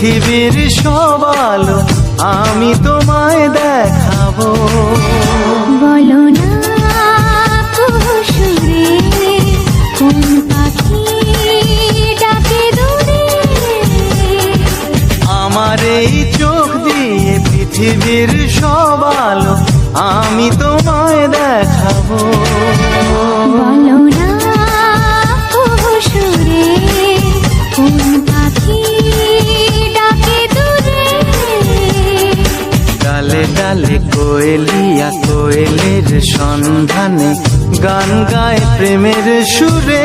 পৃথিবীর সব আলো আমি তোমায় দেখাবো। বলো না আমার এই চোখ দিয়ে পৃথিবীর সব আলো আমি তোমায় কোয়েলিয়া কোয়েলের সন্ধানে গান গায় প্রেমের সুরে।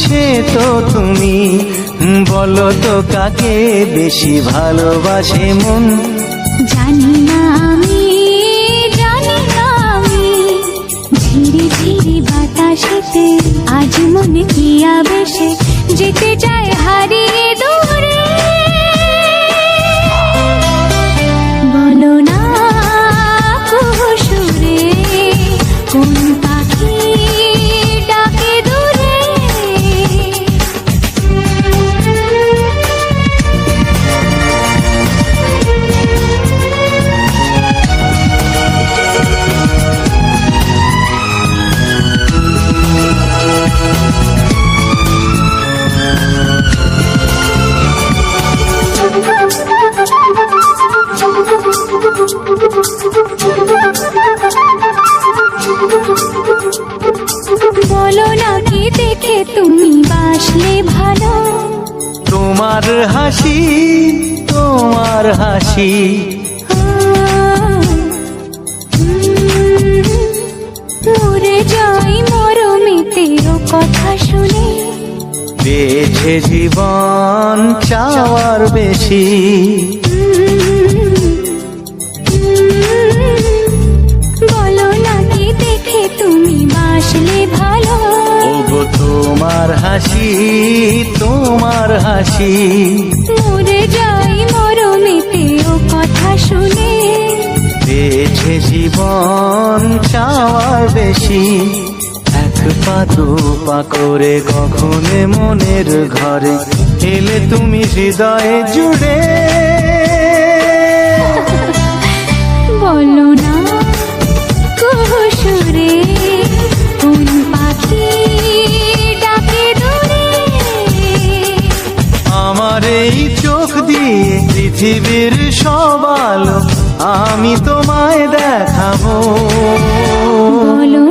সে তো তুমি? বলো তো কাকে বেশি ভালোবাসে মন? জানি না আমি, জানি না আমি। ধীরে ধীরে বাতাসেতে আজ মনে কি আবেশে যেতে চায় হারিয়ে তুমি বাসলে ভালো। তোমার হাসি তোমার হাসি। মরে যাই মরমিতে কথা শুনে। বেছে জীবন চাওয়ার বেশি। হাসি মরে যাই মরমিতে ও কথা শুনে। বেছে জীবন চাওয়ার বেশি। এক পা দু পা করে কখনে মনের ঘরে। এলে তুমি হৃদয়ে জুড়ে। আমার এই চোখ দিয়ে পৃথিবীর সব আলো আমি তোমায় দেখাবো। বলো